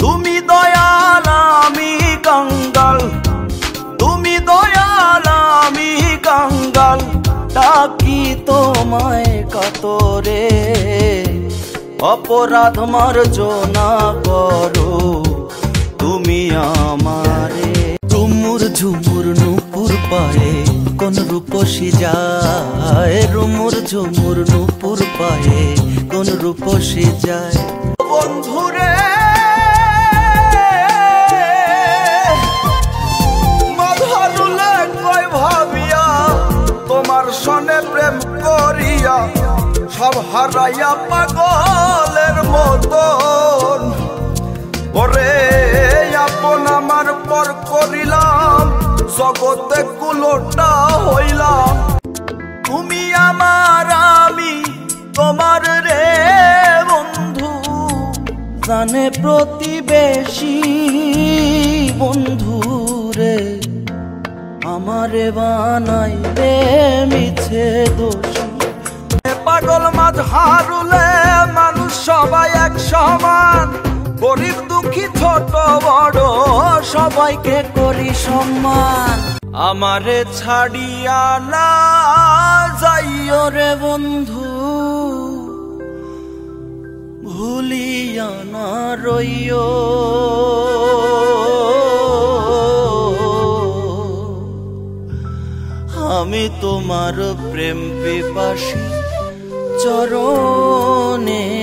তুমি দয়াল, আমি কাঙ্গাল। তুমি দয়াল, আমি কাঙ্গাল। ডাকি তোমায় কাতরে। অপরাধ মার্জনা করো। তুমি আমারে। ঝুমুর ঝুমুর নুপুর পায়ে কোন রূপসী যায়? রুমুর, ঝুমুর নুপুর পায়ে কোন রূপসী যায়? বন্ধুরে সনে প্রেম করিয়া সব হারাইয়া পাগলের মতন। ওরে, আপন আমার পর করিলাম, জগতে কুলোটা হইলাম। তুমি আমার আমি, তোমার রে বন্ধু। জানে প্রতিবেশী আমারে বানাই রে মিছে দোষী। পাগল মাঝ হারুলে মানুষ সবাই এক সমান। গরিব দুঃখী ছোট বড় সবাইকে করি সম্মান। আমারে ছাড়িয়া না যাইও রে বন্ধু। ভুলিয়া না রইও। আমি তোমার প্রেম পিপাসী চরণে